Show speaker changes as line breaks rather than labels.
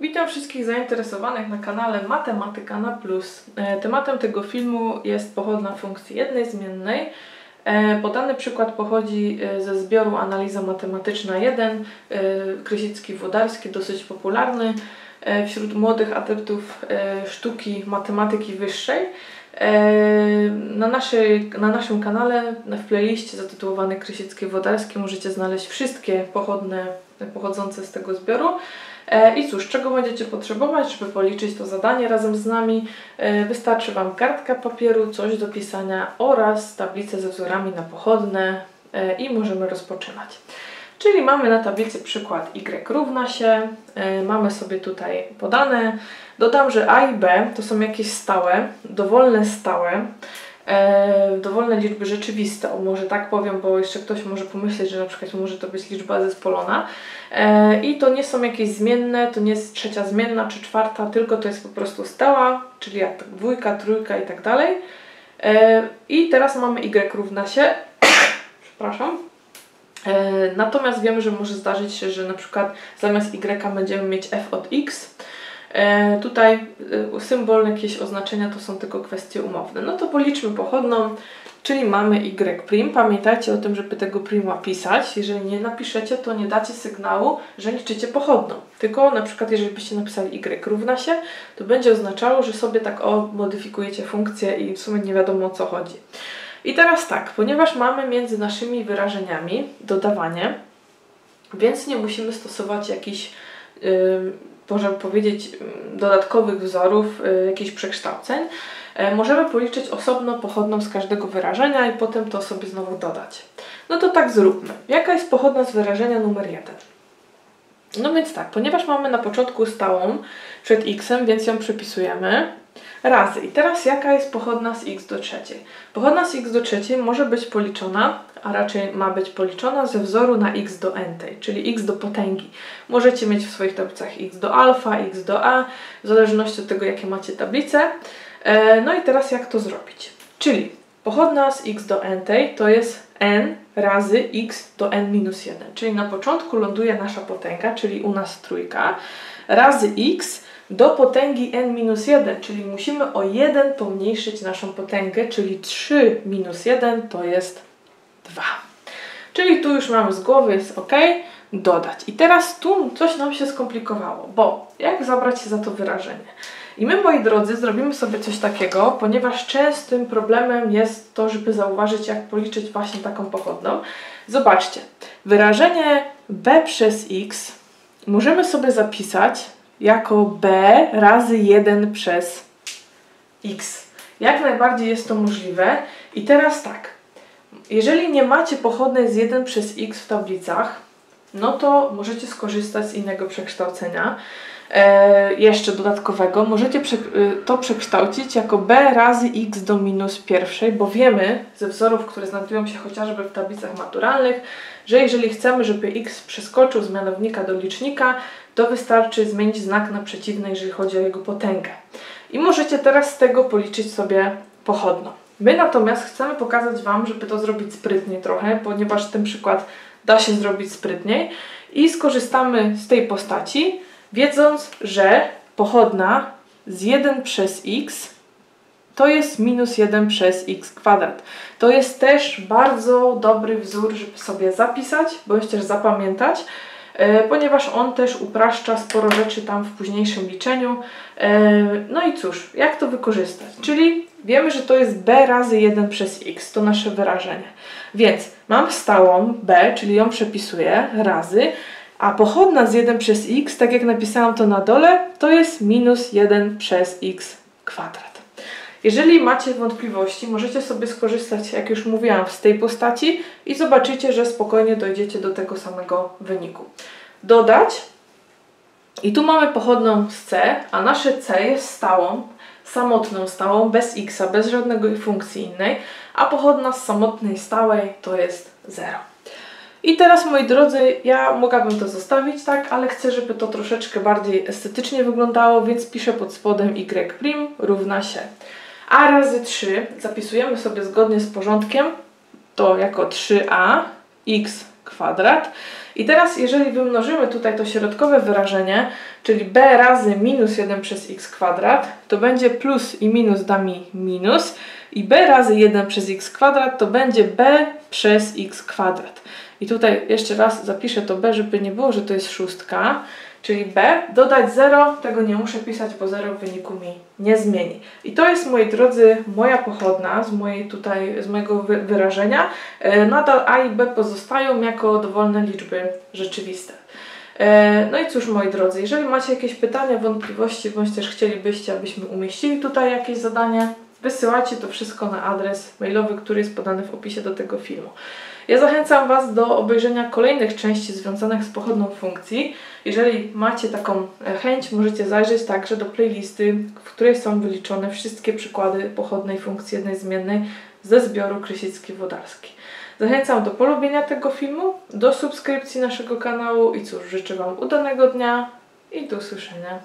Witam wszystkich zainteresowanych na kanale Matematyka na Plus. E, tematem tego filmu jest pochodna funkcji jednej zmiennej. E, podany przykład pochodzi e, ze zbioru Analiza Matematyczna 1, Krysicki-Wodarski, dosyć popularny wśród młodych adeptów sztuki matematyki wyższej. Na, naszej, na naszym kanale w playliście zatytułowany Krysickie-Wodarskie możecie znaleźć wszystkie pochodne pochodzące z tego zbioru. E, I cóż, czego będziecie potrzebować, żeby policzyć to zadanie razem z nami? E, wystarczy Wam kartka papieru, coś do pisania oraz tablicę ze wzorami na pochodne e, i możemy rozpoczynać. Czyli mamy na tablicy przykład y równa się, mamy sobie tutaj podane. Dodam, że a i b to są jakieś stałe, dowolne stałe, e, dowolne liczby rzeczywiste, o może tak powiem, bo jeszcze ktoś może pomyśleć, że na przykład może to być liczba zespolona. E, I to nie są jakieś zmienne, to nie jest trzecia zmienna czy czwarta, tylko to jest po prostu stała, czyli jak tak dwójka, trójka i tak dalej. E, I teraz mamy y równa się, przepraszam, e, Natomiast wiemy, że może zdarzyć się, że na przykład zamiast y będziemy mieć f od x, tutaj e, symbol, jakieś oznaczenia to są tylko kwestie umowne. No to policzmy pochodną, czyli mamy y'. Pamiętajcie o tym, żeby tego prima pisać. Jeżeli nie napiszecie, to nie dacie sygnału, że liczycie pochodną. Tylko na przykład jeżeli byście napisali y równa się, to będzie oznaczało, że sobie tak o modyfikujecie funkcję i w sumie nie wiadomo o co chodzi. I teraz tak, ponieważ mamy między naszymi wyrażeniami dodawanie, więc nie musimy stosować jakichś można powiedzieć, mm, dodatkowych wzorów, y, jakichś przekształceń, e, możemy policzyć osobno pochodną z każdego wyrażenia i potem to sobie znowu dodać. No to tak zróbmy. Jaka jest pochodna z wyrażenia numer 1? No więc tak, ponieważ mamy na początku stałą przed x, więc ją przepisujemy razy. I teraz jaka jest pochodna z x do trzeciej? Pochodna z x do trzeciej może być policzona a raczej ma być policzona ze wzoru na x do n, czyli x do potęgi. Możecie mieć w swoich tablicach x do alfa, x do a, w zależności od tego, jakie macie tablice. E, no i teraz jak to zrobić? Czyli pochodna z x do n to jest n razy x do n minus 1, czyli na początku ląduje nasza potęga, czyli u nas trójka, razy x do potęgi n minus 1, czyli musimy o 1 pomniejszyć naszą potęgę, czyli 3 minus 1 to jest 2. Czyli tu już mamy z głowy, jest ok, dodać. I teraz tu coś nam się skomplikowało, bo jak zabrać się za to wyrażenie? I my, moi drodzy, zrobimy sobie coś takiego, ponieważ częstym problemem jest to, żeby zauważyć, jak policzyć właśnie taką pochodną. Zobaczcie, wyrażenie b przez x możemy sobie zapisać jako b razy 1 przez x. Jak najbardziej jest to możliwe. I teraz tak, jeżeli nie macie pochodnej z 1 przez x w tablicach, no to możecie skorzystać z innego przekształcenia. E, jeszcze dodatkowego, możecie prze, y, to przekształcić jako b razy x do minus pierwszej, bo wiemy ze wzorów, które znajdują się chociażby w tablicach maturalnych, że jeżeli chcemy, żeby x przeskoczył z mianownika do licznika, to wystarczy zmienić znak na przeciwny, jeżeli chodzi o jego potęgę. I możecie teraz z tego policzyć sobie pochodną. My natomiast chcemy pokazać Wam, żeby to zrobić sprytnie trochę, ponieważ ten przykład da się zrobić sprytniej i skorzystamy z tej postaci, wiedząc, że pochodna z 1 przez x to jest minus 1 przez x kwadrat. To jest też bardzo dobry wzór, żeby sobie zapisać, bądź też zapamiętać, ponieważ on też upraszcza sporo rzeczy tam w późniejszym liczeniu. E, no i cóż, jak to wykorzystać? Czyli wiemy, że to jest b razy 1 przez x, to nasze wyrażenie. Więc mam stałą b, czyli ją przepisuję, razy, a pochodna z 1 przez x, tak jak napisałam to na dole, to jest minus 1 przez x kwadrat. Jeżeli macie wątpliwości, możecie sobie skorzystać, jak już mówiłam, z tej postaci i zobaczycie, że spokojnie dojdziecie do tego samego wyniku. Dodać i tu mamy pochodną z C, a nasze C jest stałą, samotną stałą, bez x, bez żadnej funkcji innej, a pochodna z samotnej stałej to jest 0. I teraz, moi drodzy, ja mogłabym to zostawić, tak, ale chcę, żeby to troszeczkę bardziej estetycznie wyglądało, więc piszę pod spodem y' równa się a razy 3 zapisujemy sobie zgodnie z porządkiem to jako 3a x kwadrat. I teraz jeżeli wymnożymy tutaj to środkowe wyrażenie, czyli b razy minus 1 przez x kwadrat, to będzie plus i minus da mi minus i b razy 1 przez x kwadrat to będzie b przez x kwadrat. I tutaj jeszcze raz zapiszę to b, żeby nie było, że to jest szóstka, czyli b, dodać 0, tego nie muszę pisać, bo 0 w wyniku mi nie zmieni. I to jest, moi drodzy, moja pochodna z, mojej tutaj, z mojego wy wyrażenia. E, nadal a i b pozostają jako dowolne liczby rzeczywiste. E, no i cóż, moi drodzy, jeżeli macie jakieś pytania, wątpliwości, bądź też chcielibyście, abyśmy umieścili tutaj jakieś zadanie, wysyłajcie to wszystko na adres mailowy, który jest podany w opisie do tego filmu. Ja zachęcam Was do obejrzenia kolejnych części związanych z pochodną funkcji. Jeżeli macie taką e, chęć, możecie zajrzeć także do playlisty, w której są wyliczone wszystkie przykłady pochodnej funkcji jednej zmiennej ze zbioru Krysicki-Wodarski. Zachęcam do polubienia tego filmu, do subskrypcji naszego kanału i cóż, życzę Wam udanego dnia i do usłyszenia.